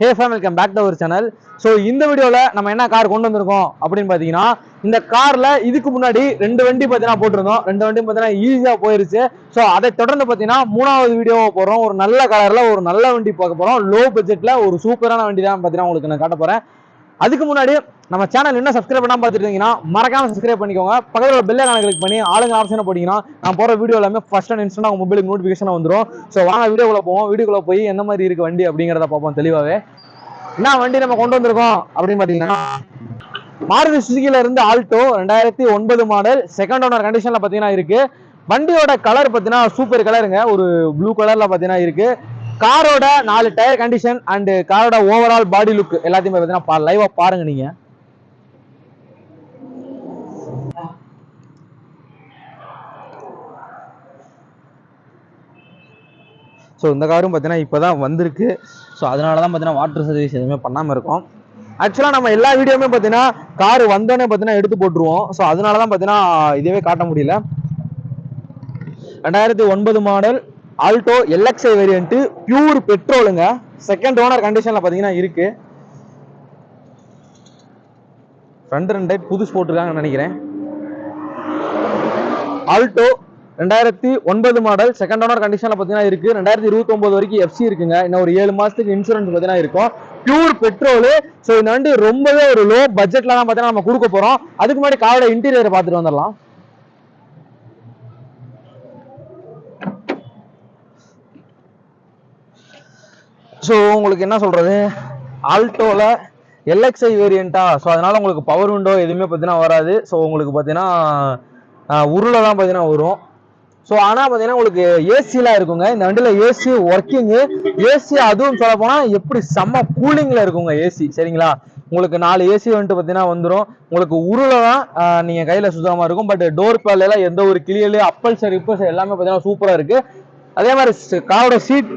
Hey fam welcome back to our channel so இந்த வீடியோவில் நம்ம என்ன கார் கொண்டு வந்திருக்கோம் அப்படின்னு பார்த்தீங்கன்னா இந்த காரில் இதுக்கு முன்னாடி ரெண்டு வண்டி பார்த்தீங்கன்னா போட்டிருந்தோம். ரெண்டு வண்டி பார்த்தீங்கன்னா ஈஸியாக போயிருச்சு. ஸோ அதை தொடர்ந்து பார்த்தீங்கன்னா மூணாவது வீடியோவை போகிறோம் ஒரு நல்ல கலரில் ஒரு நல்ல வண்டி பார்க்க போகிறோம் லோ பட்ஜெட்டில் ஒரு சூப்பரான வண்டி தான் பார்த்தீங்கன்னா உங்களுக்கு நான் காட்ட போகிறேன் அதுக்கு முன்னாடி நம்ம சேனல் என்ன சப்ஸ்கிரைப் பண்ணாம பார்த்துட்டு இருந்தீங்கன்னா மறக்காம சப்ஸ்கிரைப் பண்ணிக்கோங்க. பக்கத்தில் பெல் ஐக்கான கிளிக் பண்ணி ஆளுங்க ஆப்ஷனை போட்டிங்கன்னா நான் போகிற வீடியோ எல்லாமே ஃபர்ஸ்ட் அண்ட் இன்ஸ்டன்ட் உங்க மொபைலுக்கு நோட்டிஃபிகேஷன் வந்துடும் ஸோ வாங்க வீடியோக்குள்ள போவோம். வீடியோக்குள்ளே போய் எந்த மாதிரி இருக்கு வண்டி அப்படிங்கிறத பார்ப்போம் தெளிவாகவே என்ன வண்டி நம்ம கொண்டு வந்திருக்கோம் அப்படின்னு பார்த்தீங்கன்னா மாருதி சுசுகில இருந்து ஆல்டோ ரெண்டாயிரத்தி ஒன்பது மாடல் செகண்ட் ஓனர் கண்டிஷன்ல பார்த்தீங்கன்னா இருக்கு. வண்டியோட கலர் பார்த்தீங்கன்னா சூப்பர் கலருங்க ஒரு ப்ளூ கலர்ல பார்த்தீங்கன்னா இருக்கு. காரோட நாலு டயர் கண்டிஷன் அண்ட் காரோட ஓவரால் பாடி லுக் எல்லாத்தையுமே பார்த்தீங்கன்னா லைவா பாருங்க நீங்க. ஸோ இந்த காரும் பார்த்தீங்கன்னா இப்போ தான் வந்திருக்கு. ஸோ அதனால தான் பார்த்தீங்கன்னா வாட்டர் சர்வீஸ் எதுவுமே பண்ணாமல் இருக்கும். ஆக்சுவலாக நம்ம எல்லா வீடியோவுமே பார்த்தீங்கன்னா கார் வந்தோடனே பார்த்தீங்கன்னா எடுத்து போட்டுருவோம். ஸோ அதனால தான் பார்த்தீங்கன்னா இதுவே காட்ட முடியல. ரெண்டாயிரத்தி ஒன்பது model Alto LXI variant pure பெட்ரோலுங்க second owner கண்டிஷனில் பார்த்தீங்கன்னா இருக்குது ஃப்ரண்ட் ரெண்டு டைப் புதுசு போட்டிருக்காங்கன்னு நினைக்கிறேன். ஆல்டோ ரெண்டாயிரத்தி ஒன்பது மாடல் செகண்ட் ஓனர் கண்டிஷனில் பார்த்தீங்கன்னா இருக்குது ரெண்டாயிரத்தி இருபத்தொம்போது வரைக்கும் எஃப்சி இருக்குங்க. இன்னும் ஒரு ஏழு மாதத்துக்கு இன்சூரன்ஸ் பார்த்தீங்கன்னா இருக்கும். பியூர் பெட்ரோலு ஸோ இந்த வண்டி ரொம்பவே ஒரு லோ பட்ஜெட்டில் தான் பார்த்தீங்கன்னா நம்ம கொடுக்க போகிறோம் அதுக்கு முன்னாடி காரோட இன்டீரியரை பார்த்துட்டு வந்துடலாம். ஸோ உங்களுக்கு என்ன சொல்கிறது ஆல்டோவில் எல்எக்ஸ்ஐ வேரியண்ட்டா ஸோ அதனால் உங்களுக்கு பவர் விண்டோ எதுவுமே பார்த்தீங்கன்னா வராது. ஸோ உங்களுக்கு பார்த்தீங்கன்னா உருளை தான் பார்த்தீங்கன்னா வரும். ஸோ ஆனால் பார்த்தீங்கன்னா உங்களுக்கு ஏசிலாம் இருக்குங்க. இந்த வண்டியில் ஏசி ஒர்க்கிங்கு ஏசி அதுவும் சொல்ல போனால் எப்படி செம்ம கூலிங்கில் இருக்குங்க ஏசி சரிங்களா? உங்களுக்கு நாலு ஏசி வந்துட்டு பார்த்தீங்கன்னா வந்துடும் உங்களுக்கு உருளை தான் நீங்கள் கையில் சுத்தமாக இருக்கும். பட் டோர் எல்லாம் எந்த ஒரு கிளியலு அப்பல்சர் இப்பல்சர் எல்லாமே பார்த்தீங்கன்னா சூப்பராக இருக்குது அதே மாதிரி காரோட சீட்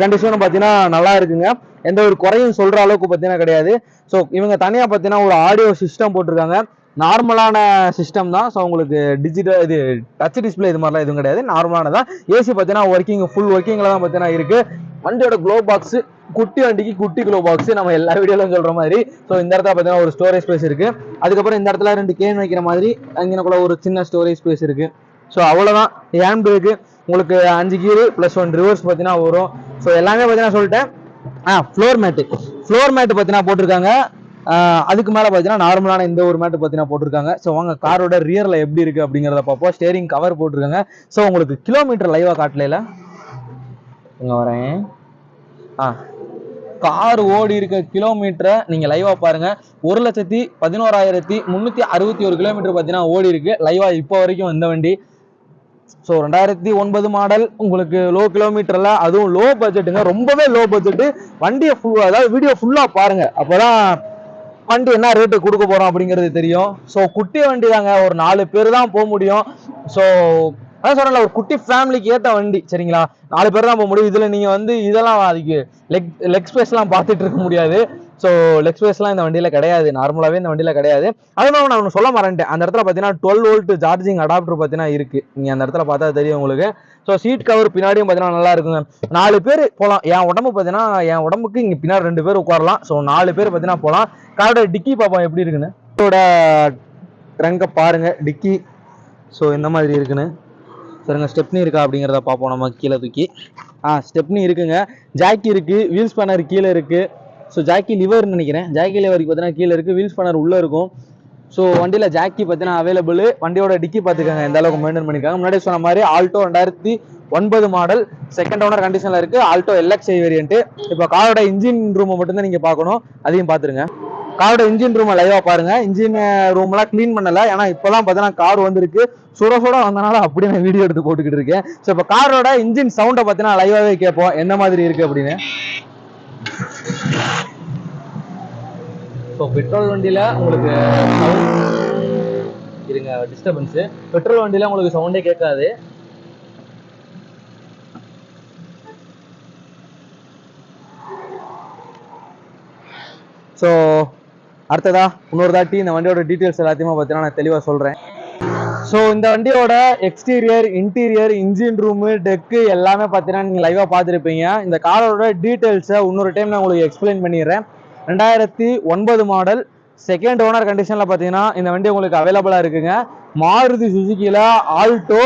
கண்டிஷனும் பார்த்தீங்கன்னா நல்லா இருக்குங்க. எந்த ஒரு குறையும் சொல்கிற அளவுக்கு பார்த்தீங்கன்னா கிடையாது. ஸோ இவங்க தனியாக பார்த்தீங்கன்னா ஒரு ஆடியோ சிஸ்டம் போட்டிருக்காங்க. நார்மலான சிஸ்டம் தான். ஸோ உங்களுக்கு டிஜிட்டல் இது டச் டிஸ்பிளே இது மாதிரிலாம் எதுவும் கிடையாது. நார்மலான தான் ஏசி பார்த்தீங்கன்னா ஒர்க்கிங் ஃபுல் ஒர்க்கிங்கில் தான் பார்த்தீங்கன்னா இருக்குது வண்டியோட க்ளோ பாக்ஸு குட்டி வண்டிக்கு குட்டி க்ளோ பாக்ஸ் நம்ம எல்லா வீடியோலையும் சொல்கிற மாதிரி. ஸோ இந்த இடத்துல பார்த்தீங்கன்னா ஒரு ஸ்டோரேஜ் ஸ்பேஸ் இருக்குது அதுக்கப்புறம் இந்த இடத்துல ரெண்டு கேன் வைக்கிற மாதிரி அங்கே கூட ஒரு சின்ன ஸ்டோரேஜ் ஸ்பேஸ் இருக்குது ஸோ அவ்வளோதான் ஹேண்ட் பிரேக்கு உங்களுக்கு அஞ்சு கீரு ப்ளஸ் ஒன் ரிவர்ஸ் பார்த்தீங்கன்னா வரும். ஸோ எல்லாமே பார்த்தீங்கன்னா சொல்லிட்டேன். ஆ ஃப்ளோர் மேட்டு ஃப்ளோர் மேட்டு பார்த்தீங்கன்னா போட்டிருக்காங்க. அதுக்கு மேலே பார்த்தீங்கன்னா நார்மலான இந்த ஒரு மேட்டு பார்த்தீங்கன்னா போட்டிருக்காங்க. ஸோ வாங்க காரோட ரியரில் எப்படி இருக்குது அப்படிங்கிறத பார்ப்போம். ஸ்டேரிங் கவர் போட்டிருக்காங்க. ஸோ உங்களுக்கு கிலோமீட்டர் லைவாக காட்டலையில? இங்கே வரேன். ஆ கார் ஓடி இருக்க கிலோமீட்டரை நீங்கள் லைவாக பாருங்கள் ஒரு லட்சத்தி பதினோராயிரத்தி முந்நூற்றி அறுபத்தி ஒரு கிலோமீட்டர் பார்த்தீங்கன்னா ஓடி இருக்கு. லைவாக இப்போ வரைக்கும் வந்த வண்டி. ஸோ ரெண்டாயிரத்தி ஒன்பது மாடல் உங்களுக்கு லோ கிலோமீட்டரில் அதுவும் லோ பட்ஜெட்டுங்க ரொம்பவே லோ பட்ஜெட்டு வண்டியை ஃபுல் அதாவது வீடியோ ஃபுல்லாக பாருங்க. அப்போதான் வண்டி என்ன ரேட்டு கொடுக்க போகிறோம் அப்படிங்கிறது தெரியும். ஸோ குட்டி வண்டி தாங்க. ஒரு நாலு பேர் தான் போக முடியும். ஸோ அதான் சொல்றேன்ல ஒரு குட்டி ஃபேமிலிக்கு ஏற்ற வண்டி சரிங்களா? நாலு பேர் தான் போக முடியும். இதில் நீங்கள் வந்து இதெல்லாம் அதுக்கு லெக் லெக் ஸ்பேஸ்லாம் பார்த்துட்டு இருக்க முடியாது. ஸோ லெக்ஸ் பேஸ்லாம் இந்த வண்டியில் கிடையாது. நார்மலாகவே இந்த வண்டியில் கிடையாது. அது மாதிரி நான் ஒன்று சொல்ல மறந்துட்டேன். அந்த இடத்துல பார்த்தீங்கன்னா டுவெல் வோல்ட் சார்ஜிங் அடாப்டர் பார்த்தீங்கன்னா இருக்குது நீங்கள் அந்த இடத்துல பார்த்தா தெரியும் உங்களுக்கு. ஸோ சீட் கவர் பின்னாடியும் பார்த்தீங்கன்னா நல்லா இருக்குங்க. நாலு பேர் போகலாம் என் உடம்பு பார்த்தீங்கன்னா என் உடம்புக்கு இங்கே பின்னாடி ரெண்டு பேர் உட்காரலாம். ஸோ நாலு பேர் பார்த்தீங்கன்னா போகலாம் காரோட டிக்கி பார்ப்போம் எப்படி இருக்குன்னு? இதோட ட்ரங்கை பாருங்கள் டிக்கி. ஸோ இந்த மாதிரி இருக்குன்னு. சரிங்க ஸ்டெப்னி இருக்கா அப்படிங்கிறத பார்ப்போம் நம்ம கீழே தூக்கி. ஆ ஸ்டெப்னி இருக்குங்க. ஜாக்கி இருக்குது வீல் ஸ்பேனர் கீழே இருக்குது ஸோ ஜாக்கி லிவர்னு நினைக்கிறேன். ஜாக்கி லிவருக்கு பார்த்தீங்கன்னா கீழே இருக்குது வீல் ஸ்பேனர் உள்ளே இருக்கும். ஸோ வண்டியில் ஜாக்கி பார்த்தீங்கன்னா அவைலபிள் வண்டியோட டிக்கி பார்த்துக்கோங்க எந்த அளவுக்கு மெயின்டைன் பண்ணியிருக்காங்க முன்னாடி சொன்ன மாதிரி ஆல்டோ ரெண்டாயிரத்தி ஒன்பது மாடல் செகண்ட் ஓனர் கண்டிஷனில் இருக்குது ஆல்டோ எல்எக்ஸ்ஐ வேரியன்ட்டு இப்போ காரோட இன்ஜின் ரூமை மட்டும்தான் நீங்கள் பார்க்கணும். அதையும் பார்த்துருங்க காரோட இன்ஜின் ரூமை லைவாக பாருங்க. இன்ஜின் ரூம்லாம் க்ளீன் பண்ணல. ஏன்னா இப்போலாம் பார்த்தீங்கன்னா கார் வந்திருக்கு. சுட சுட வந்தனால அப்படியே நான் வீடியோ எடுத்து போட்டுக்கிட்டு இருக்கேன். ஸோ இப்போ காரோட இன்ஜின் சவுண்டை பார்த்தீங்கன்னா லைவாகவே கேட்போம். என்ன மாதிரி இருக்கு அப்படின்னு. ஸோ பெட்ரோல் வண்டியில் உங்களுக்கு இருங்க டிஸ்டர்பன்ஸு பெட்ரோல் வண்டியில் உங்களுக்கு சவுண்டே கேட்காது. ஸோ அடுத்ததா இன்னொரு தாட்டி இந்த வண்டியோட டீட்டெயில்ஸ் எல்லாத்தையுமே பார்த்தீங்கன்னா நான் தெளிவாக சொல்கிறேன் ஸோ இந்த வண்டியோட exterior interior engine room deck எல்லாமே பார்த்தீங்கன்னா நீங்கள் லைவாக பார்த்துருப்பீங்க. இந்த காரோட டீட்டெயில்ஸை இன்னொரு டைம் நான் உங்களுக்கு எக்ஸ்பிளைன் பண்ணிடுறேன். ரெண்டாயிரத்தி ஒன்பது மாடல் செகண்ட் ஓனர் கண்டிஷனில் பார்த்தீங்கன்னா இந்த வண்டி உங்களுக்கு அவைலபிளாக இருக்குங்க. மாருதி சுசுக்கியில் ஆல்டோ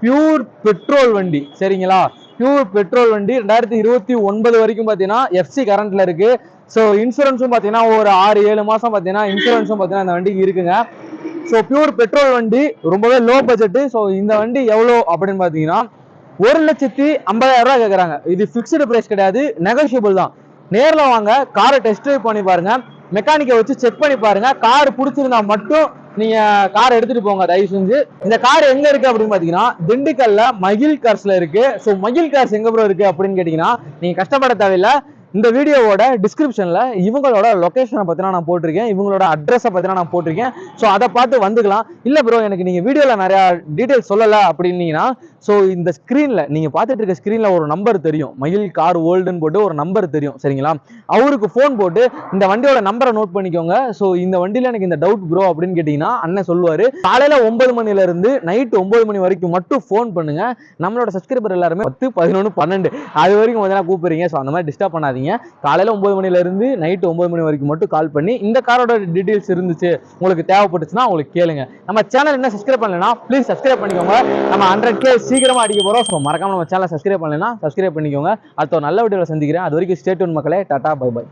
பியூர் பெட்ரோல் வண்டி. சரிங்களா? பியூர் பெட்ரோல் வண்டி. ரெண்டாயிரத்தி இருபத்தி ஒன்பது வரைக்கும் பார்த்தீங்கன்னா எஃப்சி கரண்டில் இருக்குது ஸோ இன்சூரன்ஸும் பார்த்தீங்கன்னா ஒரு ஆறு ஏழு மாதம் பார்த்தீங்கன்னா இன்சூரன்ஸும் பார்த்தீங்கன்னா இந்த வண்டிக்கு இருக்குங்க. ஸோ பியூர் பெட்ரோல் வண்டி. ரொம்பவே லோ பட்ஜெட்டு ஸோ இந்த வண்டி எவ்வளோ அப்படின்னு பார்த்தீங்கன்னா ஒரு லட்சத்தி ஐம்பதாயிரம் ரூபா கேட்குறாங்க இது ஃபிக்ஸ்டு ப்ரைஸ் கிடையாது. நெகோஷியபிள் தான். நேரில் வாங்க. காரை டெஸ்ட் ட்ரைவ் பண்ணி பாருங்க. மெக்கானிக்கை வச்சு செக் பண்ணி பாருங்கள் கார் பிடிச்சிருந்தா மட்டும் நீங்கள் கார் எடுத்துகிட்டு போங்க. தயவு செஞ்சு. இந்த கார் எங்கே இருக்குது அப்படின்னு பார்த்தீங்கன்னா திண்டுக்கல்ல மகிழ் கார்ஸில் இருக்குது ஸோ மகிழ் கார்ஸ் எங்கே ப்ரோ இருக்கு அப்படின்னு கேட்டிங்கன்னா நீங்கள் கஷ்டப்பட தேவையில்ல. இந்த வீடியோவோட டிஸ்கிரிப்ஷனில் இவங்களோட லொகேஷனை பற்றினா நான் போட்டிருக்கேன் இவங்களோட அட்ரஸை பற்றினா நான் போட்டிருக்கேன். ஸோ அதை பார்த்து வந்துக்கலாம். இல்லை ப்ரோ எனக்கு நீங்கள் வீடியோவில் நிறையா டீட்டெயில்ஸ் சொல்லலை அப்படின்னீங்கன்னா ஸோ இந்த ஸ்க்ரீனில் நீங்கள் பார்த்துட்டு இருக்க ஸ்க்ரீனில் ஒரு நம்பர் தெரியும். மயில் கார் வேர்ல்டுன்னு போட்டு ஒரு நம்பர் தெரியும் சரிங்களா? அவருக்கு ஃபோன் போட்டு இந்த வண்டியோட நம்பரை நோட் பண்ணிக்கோங்க. ஸோ இந்த வண்டியில் எனக்கு இந்த டவுட் ப்ரோ அப்படின்னு கேட்டிங்கன்னா அண்ணன் சொல்லுவார் காலையில் ஒம்பது மணிலேருந்து நைட்டு ஒம்பது மணி வரைக்கும் மட்டும் ஃபோன் பண்ணுங்க. நம்மளோட சப்ஸ்கிரைபர் எல்லாருமே பத்து பதினொன்று பன்னெண்டு அது வரைக்கும் பார்த்தீங்கன்னா கூப்பிடுறீங்க. ஸோ அந்த மாதிரி டிஸ்டர்ப் பண்ணாதீங்க. காலையில ஒன்பது ஒம்பது இருந்து நைட்டு ஒன்பது மணி வரைக்கும் மட்டும் கால் பண்ணி இந்த காரோட டீட்டெயில்ஸ் இருந்துச்சு உங்களுக்கு தேவைப்பட்டுச்சுன்னா உங்களுக்கு கேளுங்க. நம்ம சேனல் என்ன சப்ஸ்கிரைப் பண்ணலன்னா ப்ளீஸ் சப்ஸ்கிரைப் பண்ணிக்கோங்க. நம்ம ஹண்ட்ரட் கே சீக்கிரமாக அடிக்க போறோம். ஸோ மறக்காம நம்ம சேனலை சப்ஸ்கிரைப் பண்ணலன்னா சப்ஸ்கிரைப் பண்ணிக்கோங்க. அடுத்த ஒரு நல்ல வீடியோவில் சந்திக்கிறேன். அது வரைக்கும் ஸ்டேட் மக்களே. Tata bye by